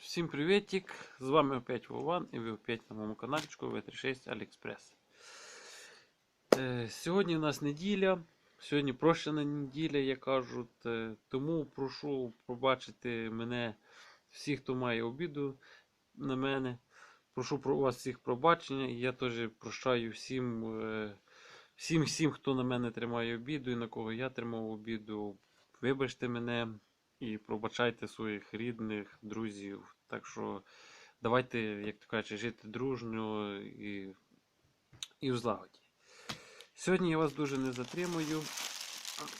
Всім привітик! З вами опять Вован і ви опять на моєму каналчику V36 AliExpress. Е, сьогодні у нас неділя, сьогодні прощена неділя, як кажуть. Е, тому прошу пробачити мене всіх, хто має обіду на мене. Прошу про вас всіх пробачення. Я теж прощаю всім, е, всім, всім, хто на мене тримає обіду і на кого я тримав обіду. Вибачте мене і пробачайте своїх рідних, друзів. Так що давайте, як то кажуть, жити дружньо і, і в злагоді. Сьогодні я вас дуже не затримую.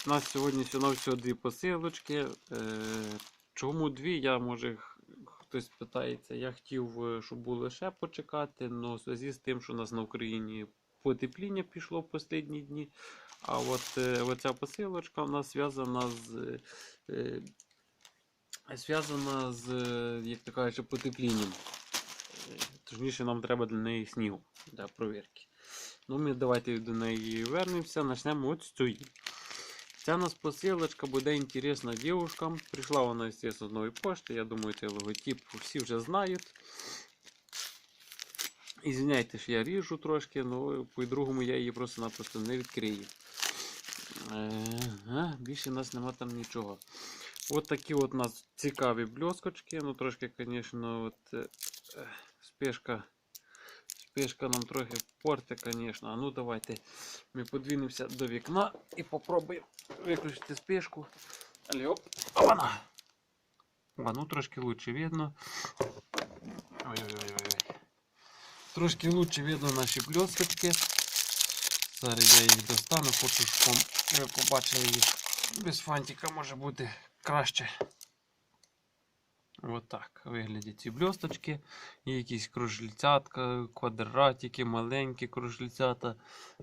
У нас сьогодні всього дві посилочки. Е, чому дві? Я може хтось питається. Я хотів, е, щоб було ще почекати, але в зв'язку з тим, що у нас на Україні потепління пішло в останні дні. А от е, оця посилочка у нас зв'язана з. Зв'язана з, як то кажуть, потеплінням. Точніше, нам треба для неї снігу для провірки. Ну, ми давайте до неї вернемося. Почнемо от з цієї. Ця у нас посилочка буде інтересна дівчинкам. Прийшла вона, звісно, з нової пошти. Я думаю, цей логотип всі вже знають. Ізвиняйте, що я ріжу трошки, але по-другому я її просто-напросто не відкрию. Е, більше у нас нема там нічого. От такі от у нас цікаві бльоскочки. Ну, трошки, звісно, от, е, спешка, спешка нам трохи порте, звісно. Ну давайте ми подвинемося до вікна і попробуємо виключити спешку. Але вона. А ну трошки лучше видно. Ой-ой-ой. Трошки лучше видно наші бльоскочки. Зараз я їх достану, хочу, щоб ви побачили їх без фантика може бути краще. Отак виглядять ці бльосточки. Є якісь кружельцятка, квадратики, маленькі кружельцята,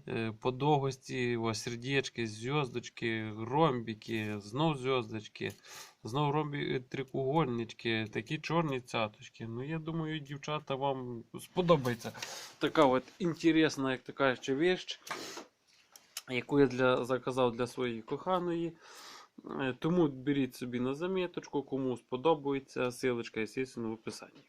е, подовгості, ось сердечки, зв'язочки, ромбики, знов зв'язочки, знов ромбі трикугольнички, такі чорні цяточки. Ну, я думаю, дівчата, вам сподобається така от інтересна, як така ще вещь, яку я для, заказав для своєї коханої. Е, Тому беріть собі на заміточку, кому сподобається, силочка, звісно, в описанні.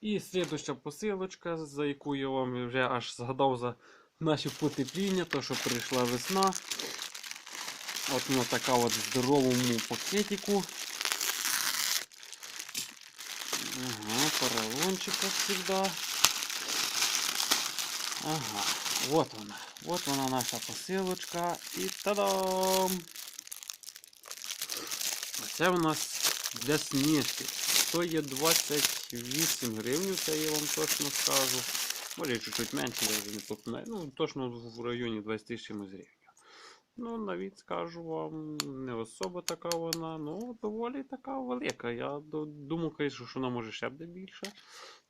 І слідуща посилочка, за яку я вам вже аж згадав за наші потепління, то що прийшла весна. От вона така от в здоровому пакетику. Ага, поролончик, всегда. Ага, вот вона. Вот вона наша посилочка. І та-дам! Це у нас для сніжки. Стоїть 28 гривень, це я вам точно скажу. Може чуть-чуть менше, я вже не попинаю. Ну, точно в районі 20 чимось гривень. Ну, навіть скажу вам, не особо така вона, ну, доволі така велика. Я думав, звісно, що вона може ще буде більше.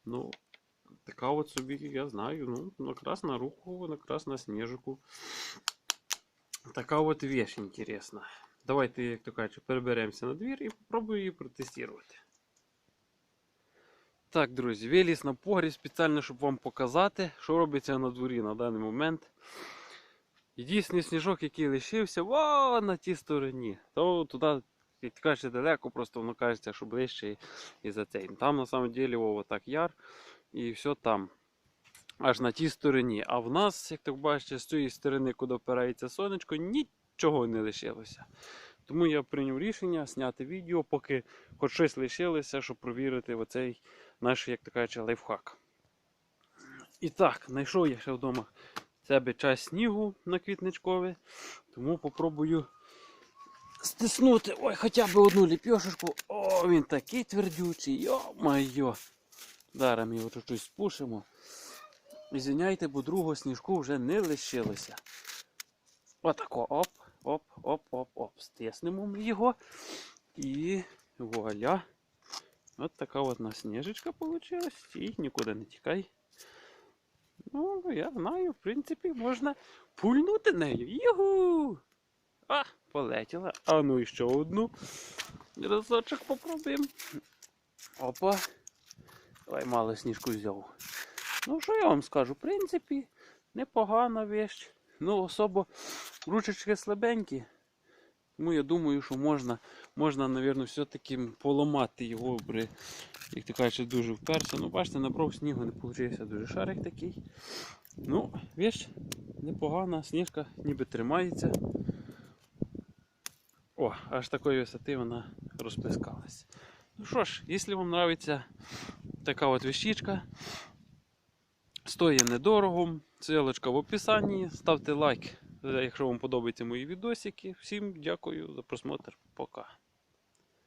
Ну, така от собі, я знаю, ну, якраз на руку, якраз на сніжику. Така от вещь інтересна. Давайте, як то кажуть, переберемося на двір і попробую її протестувати. Так, друзі, виліз на погріб спеціально, щоб вам показати, що робиться на дворі на даний момент. Єдиний сніжок, який лишився, во, на тій стороні. То туди, як ти далеко, просто воно кажеться, що ближче і, і за цей. Там на самом деле о, так яр і все там. Аж на тій стороні. А в нас, як так бачите, з цієї сторони, куди опирається сонечко, нічого не лишилося. Тому я прийняв рішення зняти відео, поки хоч щось лишилося, щоб провірити оцей наш, як то кажуть, лайфхак. І так, знайшов я ще вдома себе час снігу на квітничкове, тому попробую стиснути ой, хоча б одну ліпьошечку. О, він такий твердючий, йо-майо. Ми його чуть-чуть спушимо. Ізвиняйте, бо другого сніжку вже не лишилося. Отако, оп, оп, оп, оп, оп. Стиснемо ми його. І вуаля. От така от нас сніжечка вийшла. Стій, нікуди не тікай. Ну, я знаю, в принципі, можна пульнути нею. Югу! А, полетіла. А ну і ще одну. Разочок попробуємо. Опа. Ой, мало сніжку взяв. Ну, що я вам скажу? В принципі, непогана вещь. Ну, особо ручечки слабенькі. Тому я думаю, що можна, можна, напевно, все-таки поламати його, бри, як ти кажеш, дуже вперся. Ну, бачите, набрав снігу, не вийшов дуже шарик такий. Ну, віж, непогана, сніжка ніби тримається. О, аж такої висоти вона розплескалась. Ну що ж, якщо вам подобається така от вещичка, стоїть недорого, ссылочка в описанні, ставте лайк, якщо вам подобаються мої відосики. Всім дякую за просмотр. Пока.